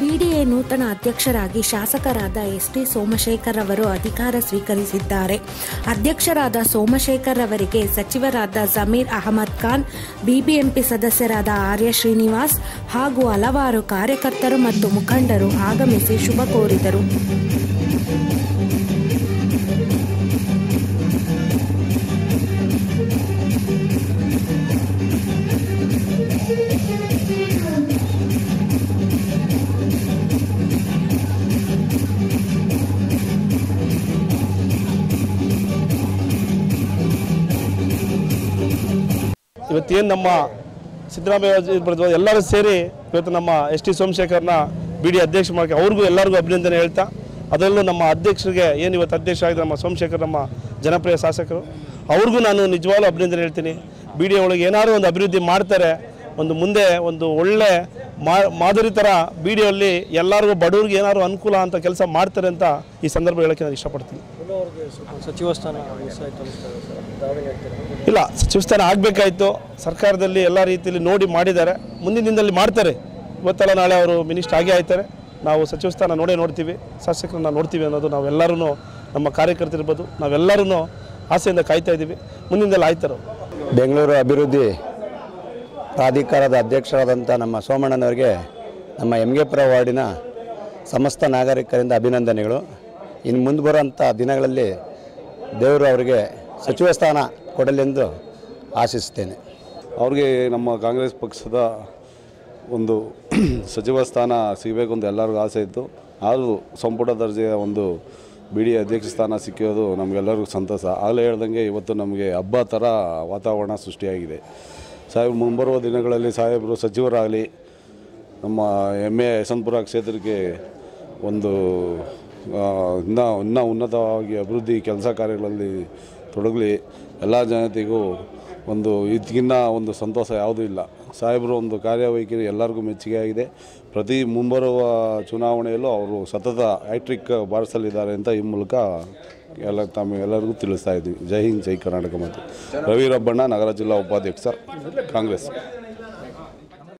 BDA ನೂತನ ಅಧ್ಯಕ್ಷರಾಗಿ ಶಾಸಕರಾದ ಎಸ್ ಟಿ ಸೋಮಶೇಖರ್ ಅವರು ಅಧಿಕಾರ ಸ್ವೀಕರಿಸಿದ್ದಾರೆ. ಅಧ್ಯಕ್ಷರಾದ ಸೋಮಶೇಖರ್ ಅವರಿಗೆ ಸಚಿವರಾದ ಜಮೀರ್ ಅಹಮದ್ ಖಾನ್, ಬಿಬಿಎಂಪಿ ಸದಸ್ಯರಾದ ಆರ್ಯ ಶ್ರೀನಿವಾಸ್ ಹಾಗೂ ಹಲವಾರು ಕಾರ್ಯಕರ್ತರು ಮತ್ತು ಮುಖಂಡರು ಆಗಮಿಸಿ ಶುಭ ಕೋರಿದರು. ಇವತ್ತೇನು ನಮ್ಮ ಸಿದ್ದರಾಮಯ್ಯ ಎಲ್ಲರೂ ಸೇರಿ ಇವತ್ತು ನಮ್ಮ ಎಸ್ ಟಿ ಸೋಮಶೇಖರ್ನ ಬಿ ಡಿ ಅಧ್ಯಕ್ಷ ಮಾಡಿ ಅವ್ರಿಗೂ ಎಲ್ಲರಿಗೂ ಅಭಿನಂದನೆ ಹೇಳ್ತಾ, ಅದರಲ್ಲೂ ನಮ್ಮ ಅಧ್ಯಕ್ಷರಿಗೆ ಏನು ಇವತ್ತು ಅಧ್ಯಕ್ಷ ಆಗಿದೆ ನಮ್ಮ ಸೋಮಶೇಖರ್, ನಮ್ಮ ಜನಪ್ರಿಯ ಶಾಸಕರು, ಅವ್ರಿಗೂ ನಾನು ನಿಜವಾಗ್ಲೂ ಅಭಿನಂದನೆ ಹೇಳ್ತೀನಿ. ಬಿ ಡಿ ಒಳಗೆ ಏನಾದ್ರು ಒಂದು ಅಭಿವೃದ್ಧಿ ಮಾಡ್ತಾರೆ ಒಂದು ಮುಂದೆ ಒಂದು ಒಳ್ಳೆ ಮಾ- ಮಾದರಿ ಥರ ಬಿ ಡಿ ಅಲ್ಲಿ ಎಲ್ಲರಿಗೂ ಬಡವ್ರಿಗೆ ಏನಾದ್ರು ಅನುಕೂಲ ಅಂತ ಕೆಲಸ ಮಾಡ್ತಾರೆ ಅಂತ ಈ ಸಂದರ್ಭ ಹೇಳೋಕ್ಕೆ ನಾನು ಇಷ್ಟಪಡ್ತೀನಿ. ಸಚಿವ ಸ್ಥಾನ ಇಲ್ಲ ಸಚಿವ ಸ್ಥಾನ ಆಗಬೇಕಾಯ್ತು. ಸರ್ಕಾರದಲ್ಲಿ ಎಲ್ಲ ರೀತಿಯಲ್ಲಿ ನೋಡಿ ಮಾಡಿದ್ದಾರೆ. ಮುಂದಿನ ದಿನದಲ್ಲಿ ಮಾಡ್ತಾರೆ. ಇವತ್ತಲ್ಲ ನಾಳೆ ಅವರು ಮಿನಿಸ್ಟರ್ ಆಗೇ ಆಯ್ತಾರೆ. ನಾವು ಸಚಿವ ಸ್ಥಾನ ನೋಡೇ ನೋಡ್ತೀವಿ. ಶಾಸಕರನ್ನ ನೋಡ್ತೀವಿ ಅನ್ನೋದು ನಾವೆಲ್ಲರೂ ನಮ್ಮ ಕಾರ್ಯಕರ್ತರಿರ್ಬೋದು. ನಾವೆಲ್ಲರೂ ಆಸೆಯಿಂದ ಕಾಯ್ತಾ ಇದ್ದೀವಿ. ಮುಂದಿನದಲ್ಲಿ ಆಯ್ತಾರೆ ಬೆಂಗಳೂರು ಅಭಿವೃದ್ಧಿ ಪ್ರಾಧಿಕಾರದ ಅಧ್ಯಕ್ಷರಾದಂಥ ನಮ್ಮ ಸೋಮಣ್ಣನವರಿಗೆ ನಮ್ಮ ಎಮ್ಗೆಪುರ ವಾರ್ಡಿನ ಸಮಸ್ತ ನಾಗರಿಕರಿಂದ ಅಭಿನಂದನೆಗಳು. ಇನ್ನು ಮುಂದೆ ಬರುವಂಥ ದಿನಗಳಲ್ಲಿ ದೇವರು ಅವರಿಗೆ ಸಚಿವ ಸ್ಥಾನ ಕೊಡಲೆಂದು ಆಶಿಸುತ್ತೇನೆ ಅವ್ರಿಗೆ ನಮ್ಮ ಕಾಂಗ್ರೆಸ್ ಪಕ್ಷದ ಒಂದು ಸಚಿವ ಸ್ಥಾನ ಸಿಗಬೇಕು ಅಂತ ಎಲ್ಲರಿಗೂ ಆಸೆ ಇತ್ತು. ಆದರೂ ಸಂಪುಟ ದರ್ಜೆಯ ಒಂದು ಬಿ ಡಿ ಅಧ್ಯಕ್ಷ ಸ್ಥಾನ ಸಿಕ್ಕಿರೋದು ನಮಗೆಲ್ಲರಿಗೂ ಸಂತಸ. ಆಗಲೇ ಹೇಳ್ದಂಗೆ ಇವತ್ತು ನಮಗೆ ಹಬ್ಬ ಥರ ವಾತಾವರಣ ಸೃಷ್ಟಿಯಾಗಿದೆ. ಸಾಹೇಬ್, ಮುಂಬರುವ ದಿನಗಳಲ್ಲಿ ಸಾಹೇಬರು ಸಚಿವರಾಗಲಿ, ನಮ್ಮ ಹೆಮ್ಮೆ ಯಶವಂತಪುರ ಕ್ಷೇತ್ರಕ್ಕೆ ಒಂದು ಇನ್ನೂ ಇನ್ನೂ ಉನ್ನತವಾಗಿ ಅಭಿವೃದ್ಧಿ ಕೆಲಸ ಕಾರ್ಯಗಳಲ್ಲಿ ತೊಡಗಲಿ, ಎಲ್ಲ ಜನತೆಗೂ ಒಂದು ಇದಕ್ಕಿನ್ನ ಒಂದು ಸಂತೋಷ ಯಾವುದೂ ಇಲ್ಲ. ಸಾಹೇಬರು ಒಂದು ಕಾರ್ಯವೈಖರಿ ಎಲ್ಲರಿಗೂ ಮೆಚ್ಚುಗೆ ಆಗಿದೆ. ಪ್ರತಿ ಮುಂಬರುವ ಚುನಾವಣೆಯಲ್ಲೂ ಅವರು ಸತತ ಹ್ಯಾಟ್ರಿಕ್ ಬಾರಿಸಲಿದ್ದಾರೆ ಅಂತ ಈ ಮೂಲಕ ಎಲ್ಲ ತಮ್ಮ ಎಲ್ಲರಿಗೂ ತಿಳಿಸ್ತಾ ಇದ್ದೀವಿ. ಜೈ ಹಿಂದ್, ಜೈ ಕರ್ನಾಟಕ ಮತ್ತು. ರವಿ ರಬ್ಬಣ್ಣ, ನಗರ ಜಿಲ್ಲಾ ಉಪಾಧ್ಯಕ್ಷ, ಕಾಂಗ್ರೆಸ್.